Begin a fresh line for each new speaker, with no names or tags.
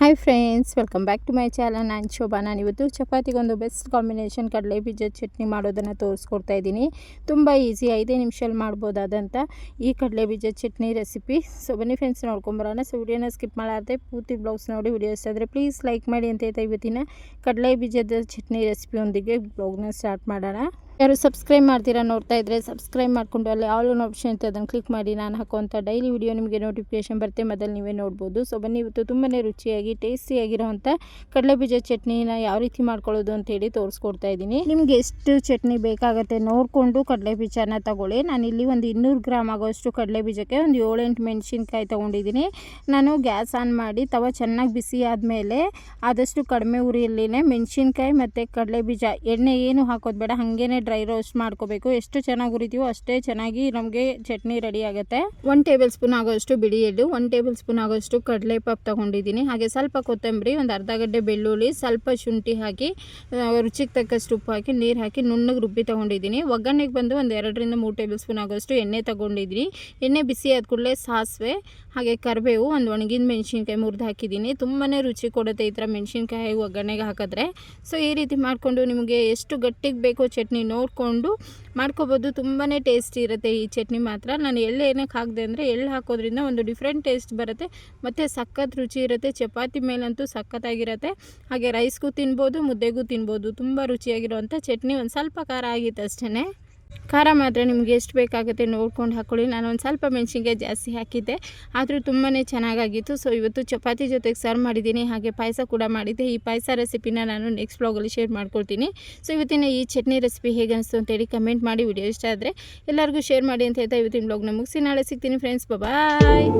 Hi friends welcome back to my channel ನಾನು ಶೋಭಾ ನಾನು ಇವತ್ತು ಚಪಾತಿಗೊಂದು ಬೆಸ್ಟ್ ಕಾಂಬಿನೇಷನ್ ಕಡಲೆ ಬೀಜದ ಚಟ್ನಿ ಮಾಡೋದನ್ನು ತೋರಿಸ್ಕೊಡ್ತಾ ಇದ್ದೀನಿ. ತುಂಬ ಈಸಿ ಐದೇ ನಿಮಿಷದಲ್ಲಿ ಮಾಡ್ಬೋದಾದಂಥ ಈ ಕಡಲೆ ಬೀಜದ ಚಟ್ನಿ ರೆಸಿಪಿ ಸೊ ಬನ್ನಿ ಫ್ರೆಂಡ್ಸ್ ನೋಡ್ಕೊಂಬರೋಣ. ಸೊ ವಿಡಿಯೋನ ಸ್ಕಿಪ್ ಮಾಡಾರ್ದೆ ಪೂರ್ತಿ ಬ್ಲೌಸ್ ನೋಡಿ ವಿಡಿಯೋ ಇಷ್ಟ ಆದರೆ ಪ್ಲೀಸ್ ಲೈಕ್ ಮಾಡಿ ಅಂತ ಹೇಳ್ತಾ ಇವತ್ತಿನ ಕಡಲೆ ಬೀಜದ ಚಟ್ನಿ ರೆಸಿಪಿಯೊಂದಿಗೆ ಬ್ಲೌಗ್ನ ಸ್ಟಾರ್ಟ್ ಮಾಡೋಣ. ಯಾರು ಸಬ್ಸ್ಕ್ರೈಬ್ ಮಾಡ್ತೀರಾ ನೋಡ್ತಾ ಇದ್ದರೆ ಸಬ್ಸ್ಕ್ರೈಬ್ ಮಾಡಿಕೊಂಡು ಅಲ್ಲಿ ಆಲ್ ಒನ್ ಆಪ್ಷನ್ ಅಂತ ಅದನ್ನು ಕ್ಲಿಕ್ ಮಾಡಿ ನಾನು ಹಾಕುವಂಥ ಡೈಲಿ ವಿಡಿಯೋ ನಿಮಗೆ ನೋಟಿಫಿಕೇಶನ್ ಬರುತ್ತೆ, ಮೊದಲು ನೀವೇ ನೋಡ್ಬೋದು. ಸೊ ಬನ್ನಿ, ಇವತ್ತು ತುಂಬಾ ರುಚಿಯಾಗಿ ಟೇಸ್ಟಿಯಾಗಿರೋವಂಥ ಕಡಲೆಬೀಜ ಚಟ್ನಿನ ಯಾವ ರೀತಿ ಮಾಡ್ಕೊಳ್ಳೋದು ಅಂತೇಳಿ ತೋರಿಸ್ಕೊಡ್ತಾ ಇದ್ದೀನಿ. ನಿಮಗೆ ಎಷ್ಟು ಚಟ್ನಿ ಬೇಕಾಗುತ್ತೆ ನೋಡಿಕೊಂಡು ಕಡಲೆಬೀಜನ ತಗೊಳ್ಳಿ. ನಾನು ಇಲ್ಲಿ ಒಂದು ಇನ್ನೂರು ಗ್ರಾಮ್ ಆಗೋಷ್ಟು ಕಡಲೆಬೀಜಕ್ಕೆ ಒಂದು ಏಳೆಂಟು ಮೆಣಸಿನ್ಕಾಯಿ ತೊಗೊಂಡಿದ್ದೀನಿ. ನಾನು ಗ್ಯಾಸ್ ಆನ್ ಮಾಡಿ, ತವ ಚೆನ್ನಾಗಿ ಬಿಸಿ ಆದಮೇಲೆ ಆದಷ್ಟು ಕಡಿಮೆ ಉರಿಯಲ್ಲಿನೇ ಮೆಣಸಿನ್ಕಾಯಿ ಮತ್ತು ಕಡಲೆಬೀಜ, ಎಣ್ಣೆ ಏನು ಹಾಕೋದು ಬೇಡ, ಹಾಗೇನೆ ರೋಸ್ಟ್ ಮಾಡ್ಕೋಬೇಕು. ಎಷ್ಟು ಚೆನ್ನಾಗಿ ಉರಿತೀವೋ ಅಷ್ಟೇ ಚೆನ್ನಾಗಿ ನಮಗೆ ಚಟ್ನಿ ರೆಡಿ ಆಗುತ್ತೆ. ಒನ್ ಟೇಬಲ್ ಸ್ಪೂನ್ ಆಗೋಷ್ಟು ಬಿಳಿ ಎಳ್ಳು ಒನ್ ಟೇಬಲ್ ಸ್ಪೂನ್ ಆಗೋಷ್ಟು ಕಡಲೆ ಪಾಪ್ ತೊಗೊಂಡಿದ್ದೀನಿ. ಹಾಗೆ ಸ್ವಲ್ಪ ಕೊತ್ತಂಬರಿ, ಒಂದು ಅರ್ಧ ಗಡ್ಡೆ ಬೆಳ್ಳುಳ್ಳಿ, ಸ್ವಲ್ಪ ಶುಂಠಿ ಹಾಕಿ ರುಚಿಗೆ ತಕ್ಕಷ್ಟು ಉಪ್ಪು ಹಾಕಿ, ನೀರು ಹಾಕಿ ನುಣ್ಣಗೆ ರುಬ್ಬಿ ತೊಗೊಂಡಿದ್ದೀನಿ. ಒಗ್ಗರಣೆಗೆ ಬಂದು ಒಂದು ಎರಡರಿಂದ ಮೂರು ಟೇಬಲ್ ಸ್ಪೂನ್ ಆಗೋಷ್ಟು ಎಣ್ಣೆ ತೊಗೊಂಡಿದ್ದೀನಿ. ಎಣ್ಣೆ ಬಿಸಿ ಆದ ಕೂಡಲೇ ಸಾಸಿವೆ, ಹಾಗೆ ಕರಿಬೇವು, ಒಂದು ಒಣಗಿದ ಮೆಣಸಿನ್ಕಾಯಿ ಮುರಿದು ಹಾಕಿದ್ದೀನಿ. ತುಂಬಾ ರುಚಿ ಕೊಡುತ್ತೆ ಈ ಥರ ಮೆಣಸಿನ್ಕಾಯಿ ಒಗ್ಗರಣೆಗೆ ಹಾಕಿದ್ರೆ. ಸೊ ಈ ರೀತಿ ಮಾಡಿಕೊಂಡು ನಿಮಗೆ ಎಷ್ಟು ಗಟ್ಟಿಗೆ ಬೇಕೋ ಚಟ್ನಿ ನೋಡಿಕೊಂಡು ಮಾಡ್ಕೋಬೋದು. ತುಂಬಾ ಟೇಸ್ಟಿ ಇರುತ್ತೆ ಈ ಚಟ್ನಿ ಮಾತ್ರ. ನಾನು ಎಳ್ಳು ಏನಕ್ಕೆ ಹಾಕಿದೆ ಅಂದರೆ ಎಳ್ಳು ಹಾಕೋದ್ರಿಂದ ಒಂದು ಡಿಫ್ರೆಂಟ್ ಟೇಸ್ಟ್ ಬರುತ್ತೆ. ಮತ್ತು ಸಖತ್ ರುಚಿ ಇರುತ್ತೆ. ಚಪಾತಿ ಮೇಲಂತೂ ಸಖತ್ತಾಗಿರುತ್ತೆ. ಹಾಗೆ ರೈಸ್ಗೂ ತಿನ್ಬೋದು, ಮುದ್ದೆಗೂ ತಿನ್ಬೋದು. ತುಂಬ ರುಚಿಯಾಗಿರುವಂಥ ಚಟ್ನಿ. ಒಂದು ಸ್ವಲ್ಪ ಖಾರ ಆಗಿತ್ತು ಅಷ್ಟೇ ಖಾರ ಮಾತ್ರ ನಿಮ್ಗೆ ಎಷ್ಟು ಬೇಕಾಗುತ್ತೆ ನೋಡ್ಕೊಂಡು ಹಾಕ್ಕೊಳ್ಳಿ ನಾನು ಒಂದು ಸ್ವಲ್ಪ ಮೆಣಸಿನ್ಕಾಯಿ ಜಾಸ್ತಿ ಹಾಕಿದ್ದೆ. ಆದರೂ ತುಂಬಾ ಚೆನ್ನಾಗಾಗಿತ್ತು. ಸೊ ಇವತ್ತು ಚಪಾತಿ ಜೊತೆಗೆ ಸರ್ವ್ ಮಾಡಿದ್ದೀನಿ. ಹಾಗೆ ಪಾಯಸ ಕೂಡ ಮಾಡಿದ್ದೆ. ಈ ಪಾಯಸ ರೆಸಿಪಿನ ನಾನು ನೆಕ್ಸ್ಟ್ ಬ್ಲಾಗಲ್ಲಿ ಶೇರ್ ಮಾಡ್ಕೊಳ್ತೀನಿ. ಸೊ ಇವತ್ತಿನ ಈ ಚಟ್ನಿ ರೆಸಿಪಿ ಹೇಗೆ ಅನಿಸ್ತು ಅಂತೇಳಿ ಕಮೆಂಟ್ ಮಾಡಿ. ವಿಡಿಯೋ ಇಷ್ಟ ಆದರೆ ಎಲ್ಲರಿಗೂ ಶೇರ್ ಮಾಡಿ ಅಂತ ಹೇಳ್ತಾ ಇವತ್ತಿನ ಬ್ಲಾಗ್ನ ಮುಗಿಸಿ. ನಾಳೆ ಸಿಗ್ತೀನಿ ಫ್ರೆಂಡ್ಸ್ ಬಾಯ್